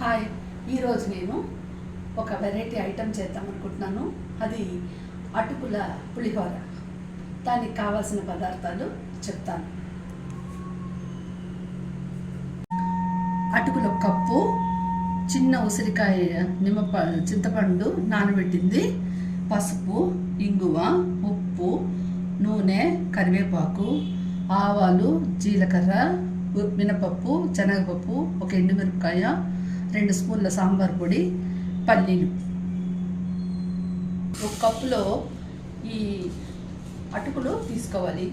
Hi. ఈరోజు నేను ఒక వెరైటీ ఐటెం చేద్దాం అనుకుంటున్నాను. అది అటుకుల పులిహోర. దానికి కావాల్సిన పదార్థాలు చెప్తాను. అటుకుల కప్పు చిన్న ఉసిరికాయ నిమ్మప చింతపండు నానబెట్టింది. పసుపు ఇంగువ ఉప్పు నూనె కరివేపాకు ఆవాలు జీలకర్ర మినపప్పు శనగపప్పు ఒక ఎండుమిరపకాయ రెండు స్పూన్ల సాంబార్ పొడి పల్లీలు. ఒక కప్పులో ఈ అటుకులు తీసుకోవాలి.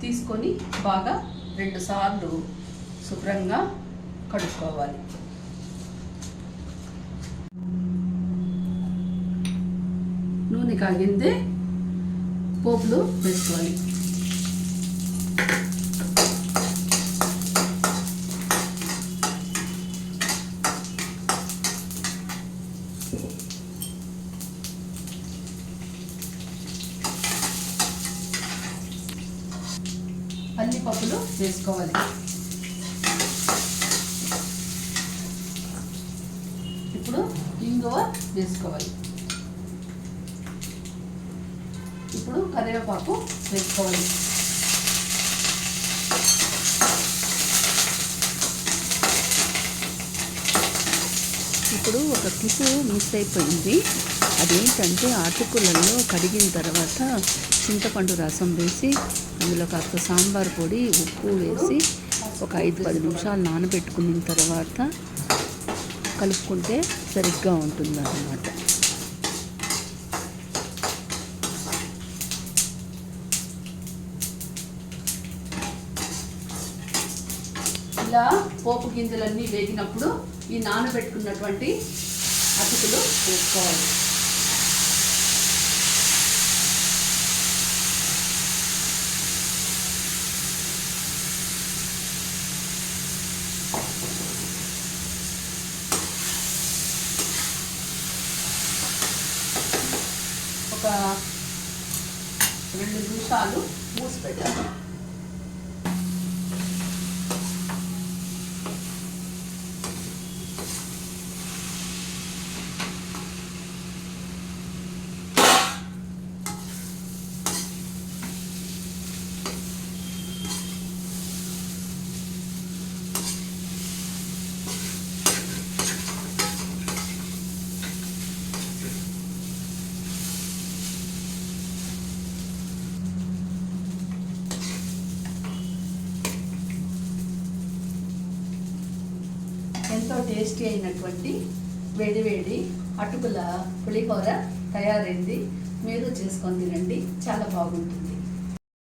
తీసుకొని బాగా రెండు సార్లు శుభ్రంగా కడుక్కోవాలి. నూనె కాగింది పోపులు వేసుకోవాలి. అన్ని పప్పులు వేసుకోవాలి. ఇప్పుడు ఇంగువ వేసుకోవాలి. ఇప్పుడు కరివేపాకు వేసుకోవాలి. ఇప్పుడు ఒక కిసు మిస్ అయిపోయింది. అదేంటంటే అటుకులలో కడిగిన తర్వాత చింతపండు రసం వేసి అందులో కాస్త సాంబార్ పొడి ఉప్పు వేసి ఒక ఐదు పది నిమిషాలు నానబెట్టుకున్న తర్వాత కలుపుకుంటే సరిగ్గా ఉంటుందన్నమాట. ఇలా పోపు గింజలన్నీ వేగినప్పుడు ఈ నానబెట్టుకున్నటువంటి అటుకులు వేసుకోవాలి. ఒక రెండు నిమిషాలు మూసి పెట్టాలి. ఎంతో టేస్టీ అయినటువంటి వేడి వేడి అటుకుల పులిహోర తయారైంది. మీరు చేసుకొని తినండి. చాలా బాగుంటుంది.